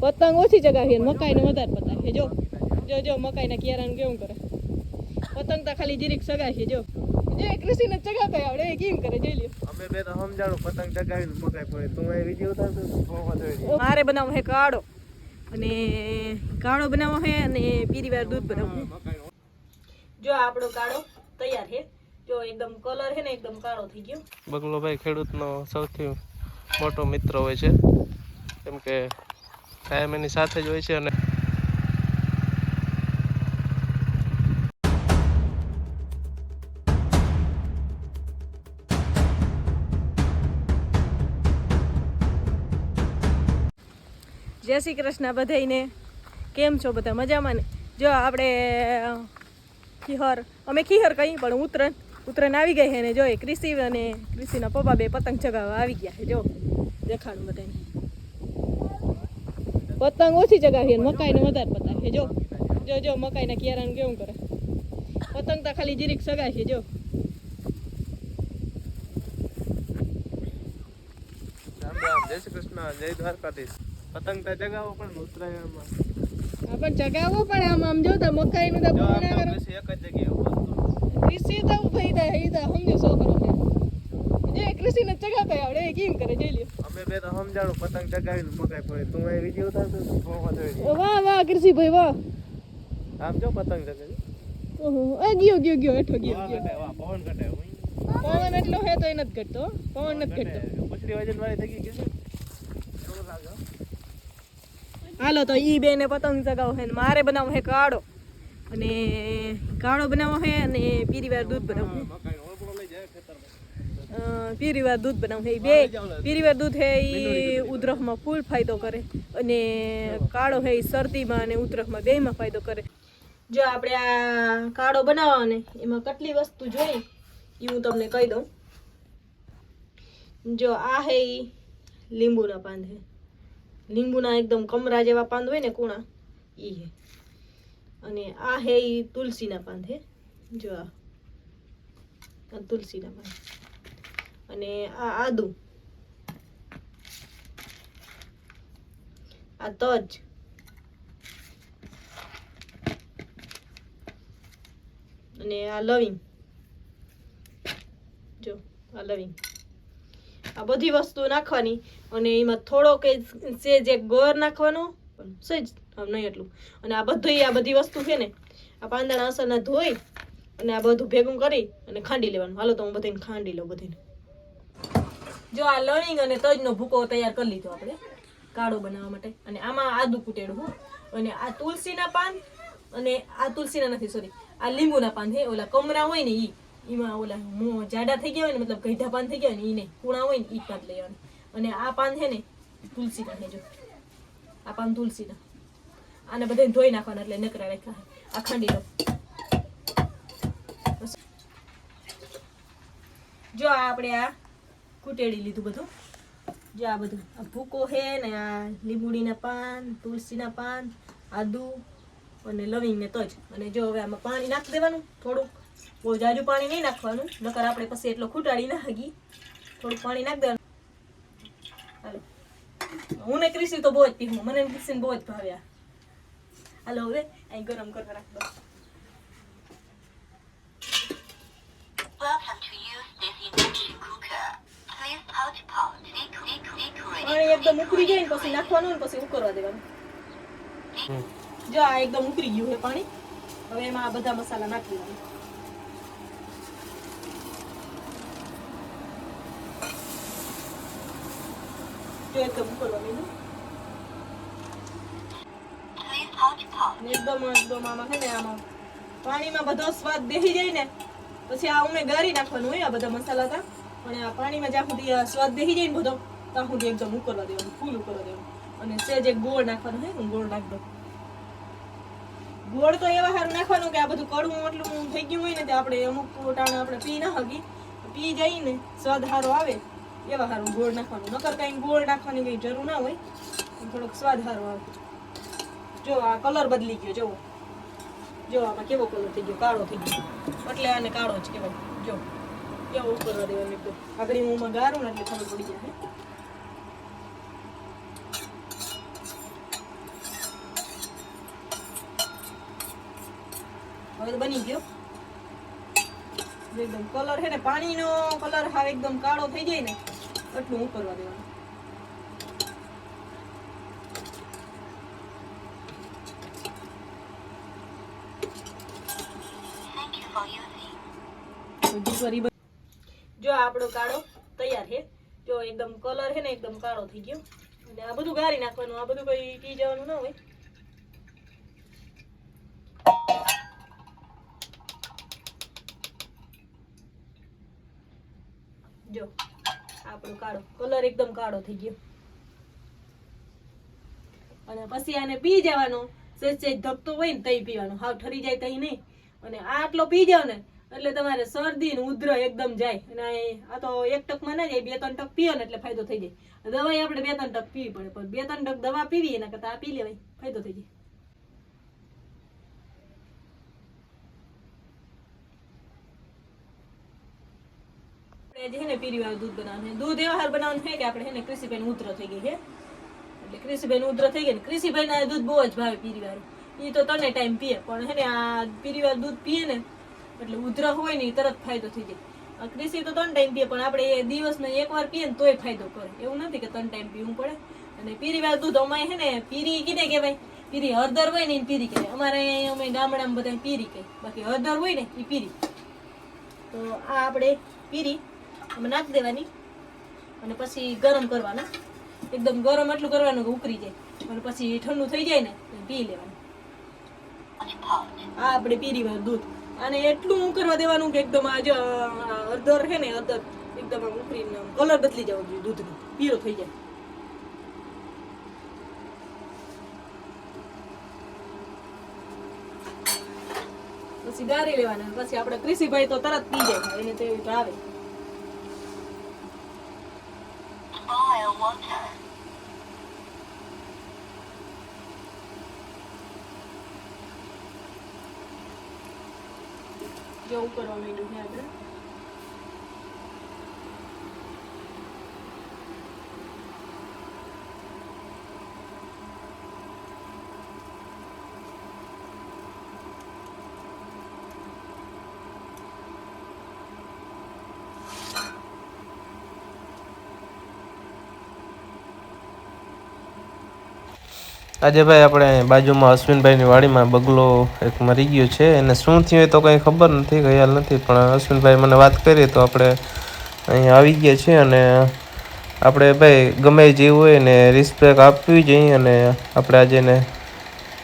પતંગ ઓછી ચગાવી અને મકાઈને વધારે પતાવીએ. જો જો જો મકાઈના કિયારાને કેવું કરે? પતંગ તો ખાલી જીરીક ચગાવીએ જો. જે કૃષિને ચગાવતા આવડે એ કેમ કરે જોઈ લ્યો. અમે બે તો સમજાણું પતંગ ચગાવીને મકાઈ પડે તું એ વિડિયો ઉતારતો મારે બનાવવો હે કાળો અને કાળો બનાવવો છે અને પીરીવાર દૂધ બનાવવું જો આપણો કાળો તૈયાર છે જો એકદમ કલર છે ને એકદમ કાળો થઈ ગયો. બગલોભાઈ ખેડૂતનો સૌથી મોટો મિત્ર હોય છે. કેમ કે કાયમ એની સાથે જ હોય છે અને જય શ્રી કૃષ્ણ બધાઈને કેમ છો બધા? મજામાં ને? જો આપણે ખીહર, અમે ખીહર કહી પણ ઉત્તરાયણ ઉત્તરાયણ આવી ગઈ છે ને, જો એ કૃષિ અને કૃષિના પપ્પા બે પતંગ ચગાવવા આવી ગયા છે, જો. દેખાડું બધાને પતંગ ઓછી ચગાવી અને મકાઈને વધારે પતાવીએ. જો જો જો મકાઈના કિયારાને કેવું કરે? પતંગ તો ખાલી જીરીક સગાવીએ જો. જય શ્રી કૃષ્ણ જય દ્વારકાધીશ. પતંગ તો ચગાવો પણ ઉત્તરાયણમાં. હા પણ પણ આમ આમ જો તો મકાઈનું તો કૃષિ એક જ જગ્યાએ. કૃષિ તો ભાઈ દા એ તો સમજો છોકરો છે. જે કૃષિને ચગાવતા આવડે એ કેમ કરે જોઈ લ્યો. અમે બે તો સમજાણું પતંગ ચગાવીને મકાઈ પડે. તું એ વીડિયો ઉતારતો વાહ વાહ કૃષિભાઈ વાહ. આમ જો પતંગ ચગાવી. ઓહો એ ગયો ગયો ગયો હેઠો ગયો ગયો. પવન ઘટે પવન એટલો હે તો એ નથી ઘટતો. પવન નથી ઘટતો. પૂછડી વજન વાળી થઈ ગઈ કે. હાલો તો ઈ બેને પતંગ ચગાવો હે મારે બનાવો હે કાળો. અને કાળો બનાવો હે અને પીરી વાર દૂધ બનાવવું મકાઈનો ઓળપડો લઈ જાય ખેતરમાં. અ, પીરી વાર દૂધ બનાવું છે બે. પીરીવાર દૂધ છે એ ઉધરસમાં ફૂલ ફાયદો કરે અને કાળો હે એ શરદીમાં અને ઉધરસમાં બેમાં ફાયદો કરે. જો આપણે આ કાળો બનાવવા ને એમાં કેટલી વસ્તુ જોઈ? એ હું તમને કહી દઉં. જો આ હે લીંબુના પાન છે લીંબુના એકદમ કમરા જેવા પાન હોય ને કૂણા ઈ હે. અને આ હે ઈ તુલસીના પાન છે જો આ. આ તુલસીના પાન અને આ આદુ. આ તજ. અને આ લવિંગ. જો, આ લવિંગ. આ બધી વસ્તુ નાખવાની અને એમાં થોડો કે સેજ એક ગોળ નાખવાનો સેજ નહીં એટલું. અને આ બધું આ બધી વસ્તુ છે ને, આ પાંદડા અસરના ધોઈ અને આ બધું ભેગું કરી અને ખાંડી લેવાનું. હાલો તો હું બધાને ખાંડી લઉં બધાને. જો આ લવિંગ અને તજનો ભૂકો તૈયાર કરી લીધો આપણે કાળો બનાવવા માટે. અને આમાં આદુ કૂટેડું, હું. અને આ તુલસીના પાન અને આ તુલસીના નથી સોરી આ લીંબુના પાન છે. ઓલા કમરા હોય ને ઈ એમાં ઓલા મોં જાડા થઈ ગયા હોય ને, મતલબ ગઈઢા પાન થઈ ગયા હોય ને એને કૂણા હોય ને એ પાન લેવાનું. અને આ પાન છે ને, તુલસીના છે, જો. આ પાન તુલસીના. આને બધાને ધોઈ નાખવાના એટલે નકરા રાખ્યા. આ ખાંડી લો. જો આપણે આ કૂટેડી લીધું બધું. જો આ બધું, આ ભૂકો છે ને, આ લીંબુડીના પાન, તુલસીના પાન, આદુ અને લવિંગ ને તજ અને જો હવે આમાં પાણી નાખી દેવાનું, થોડુંક. બહુ જાજુ પાણી નહીં નાખવાનું, નકર આપણે પછી એટલો ખૂટાડી ના હગી થોડુંક પાણી નાખી દેવાનું. હાલો. હું ને ક્રિસી તો બહુ જ પીવું, મને ક્રિસીને બહુ જ ભાવ્યા. હાલો હવે, અહીં ગરમ કરવા રાખ દો એકદમ ઉકળી જાય ને પછી નાખવાનું ને પછી ઉકળવા દેવાનું. જો આ એકદમ ઉકળી ગયું છે પાણી. હવે એમાં આ બધા મસાલા નાખી દેવાના. જો એકદમ ઉકળવા માંડ્યું. Please pouch pot ને એકદમ એકદમ આમાં છે ને આમાં પાણીમાં બધો સ્વાદ દેહી જાય ને પછી આ ઉમે ગારી નાખવાનું હોય આ બધા મસાલા તા. અને આ પાણીમાં જ્યાં સુધી સ્વાદ દેહી જાય ને બધો સુધી એકદમ ઉકળવા દેવાનું ફૂલ ઉકળવા દેવાનું. અને સેજ એક ગોળ નાખવાનું હે ગોળ નાખ દઉં. ગોળ તો એવા હારું નાખવાનું કે આ બધું કડવું એટલું થઈ ગયું હોય ને, તે આપણે અમુક ટાણે આપણે પી ના હગી. પી જાય સ્વાદ સારો આવે, એવા હારું ગોળ નાખવાનું. નકર કાંઈ ગોળ નાખવાની કઈ જરૂર ના હોય થોડોક સ્વાદ સારો આવે. જો આ કલર બદલી ગયો જો જો આમાં કેવો કલર થઈ ગયો, કાળો થઈ ગયો. એટલે આને કાળો જ કહેવાય. જો, કેવો કરવા દેવાનું આગળ હું ગારું ને એટલે ખબર પડી જાય હવે બની ગયો. એકદમ કલર છે ને, પાણીનો કલર હાવ એકદમ કાળો થઈ જાય ને, એટલું ઉકળવા દેવાનું. જો આપણો કાળો તૈયાર છે. જો એકદમ કલર છે ને, એકદમ કાળો થઈ ગયો. અને આ બધું ગાળી નાખવાનું, આ બધું કઈ પી જવાનું ના હોય. જો, આપણો કાળો. કલર એકદમ કાળો થઈ ગયો. અને પછી આને પી જવાનો. સેજ ધકતો હોય ને તઈ પીવાનું. હાવ ઠરી જાય તઈ નહીં. અને આટલો પી જાવ ને, એટલે તમારે શરદી ને ઉધ્ર એકદમ જાય. અને આ તો એક ટકમાં ના જાય, બે ત્રણ ટક પીઓ ને એટલે ફાયદો થઈ જાય. દવાઈ આપણે બે ત્રણ ટક પીવી પડે, પણ બે ત્રણ ટક દવા પીવી એના કરતાં આ પી લેવાય, ફાયદો થઈ જાય. આપણે જે છે ને પીરી દૂધ બનાવવાનું દૂધ એવા હાર બનાવવાનું છે કે આપણે છે ને કૃષિભાઈ ઉધરો થઈ ગઈ છે. એટલે કૃષિભાઈ ઉધરો થઈ ગઈ ને કૃષિભાઈ દૂધ બહુ જ ભાવે પીરી વાળું એ તો તને ટાઈમ પીએ, પણ છે ને આ પીરી વાળું દૂધ પીએ ને, એટલે ઉધરા હોય ને એ તરત ફાયદો થઈ જાય. કૃષિ તો ત્રણ ટાઈમ પીએ, પણ આપણે એ દિવસમાં એકવાર પીએ ને તોય ફાયદો કરે. એવું નથી કે ત્રણ ટાઈમ પીવું પડે. અને પીરીવાળું દૂધ અમારે છે ને, પીરી કીને કહેવાય. પીરી હળદર હોય ને એને પીરી કહેવાય. અમારે અહીંયા અમે ગામડામાં બધા પીરી કહે બાકી હળદર હોય ને એ પીરી. તો આ આપણે પીરી આમાં નાખી દેવાની. અને પછી ગરમ કરવાના. એકદમ ગરમ એટલું કરવાનું કે ઉકળી જાય. અને પછી ઠંડુ થઈ જાય ને પી લેવાનું. આ આપણે પીરી વાળું દૂધ. અને એટલું ઉકરવા દેવાનું કે એકદમ આ જો છે ને, હળદર એકદમ આમ ઉકળીને કલર બદલી જવો જોઈએ દૂધનો. પીળો થઈ જાય. પછી ગારી લેવાના. પછી આપણે કૃષિભાઈ તો તરત પી જાય. એને તો એવી ભાવે. જો કરવા માંડ્યું છે આપણે. આજે ભાઈ આપણે બાજુમાં અશ્વિનભાઈની વાડીમાં બગલો એક મરી ગયો છે. એને શું થયું તો કંઈ ખબર નથી ખ્યાલ નથી, પણ અશ્વિનભાઈ મને વાત કરી તો આપણે અહીંયા આવી ગયા છીએ અને આપણે ભાઈ ગમે જે હોય ને રિસ્પેક્ટ આપવી જોઈએ અને આપણે આજે એને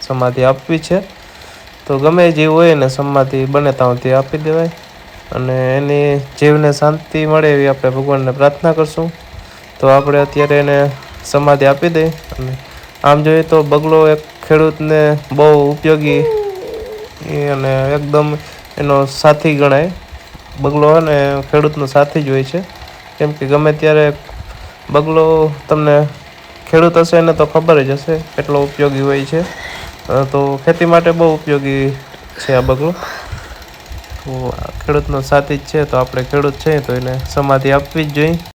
સમાધિ આપવી છે. તો ગમે જે હોય ને સમાધિ બને ત્યાં આપી દેવાય અને એની જીવને શાંતિ મળે એવી આપણે ભગવાનને પ્રાર્થના કરશું. તો આપણે અત્યારે એને સમાધિ આપી દઈએ અને આમ જોઈએ તો બગલો એક ખેડૂતને બહુ ઉપયોગી અને એકદમ એનો સાથી ગણાય. બગલો હોય ને ખેડૂતનો સાથી જ હોય છે. કેમ કે ગમે ત્યારે બગલો તમને ખેડૂત હશે એને તો ખબર જ હશે કેટલો ઉપયોગી હોય છે. તો ખેતી માટે બહુ ઉપયોગી છે આ બગલો. તો ખેડૂતનો સાથી જ છે, તો આપણે ખેડૂત છે તો એને સમાધિ આપવી જ જોઈએ.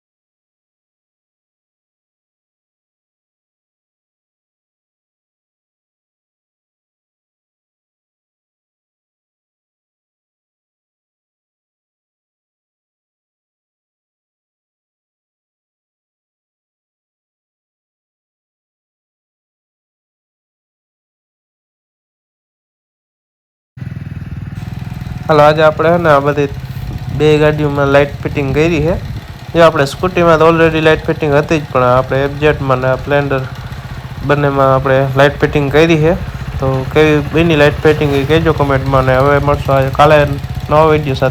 હાલો, આજે આપણે હે ને આ બધી બે ગાડીઓમાં લાઇટ ફિટિંગ કરી છે જે આપણે સ્કૂટીમાં તો ઓલરેડી લાઇટ ફિટિંગ હતી જ, પણ આપણે એબજેટમાં ને સ્પ્લેન્ડર બંનેમાં આપણે લાઇટ ફિટિંગ કરી છે તો કેવી બેની લાઇટ ફિટિંગ એ કહેજો કમેન્ટમાં ને હવે મળશું. આજે કાલે નવા વીડિયો સાથે.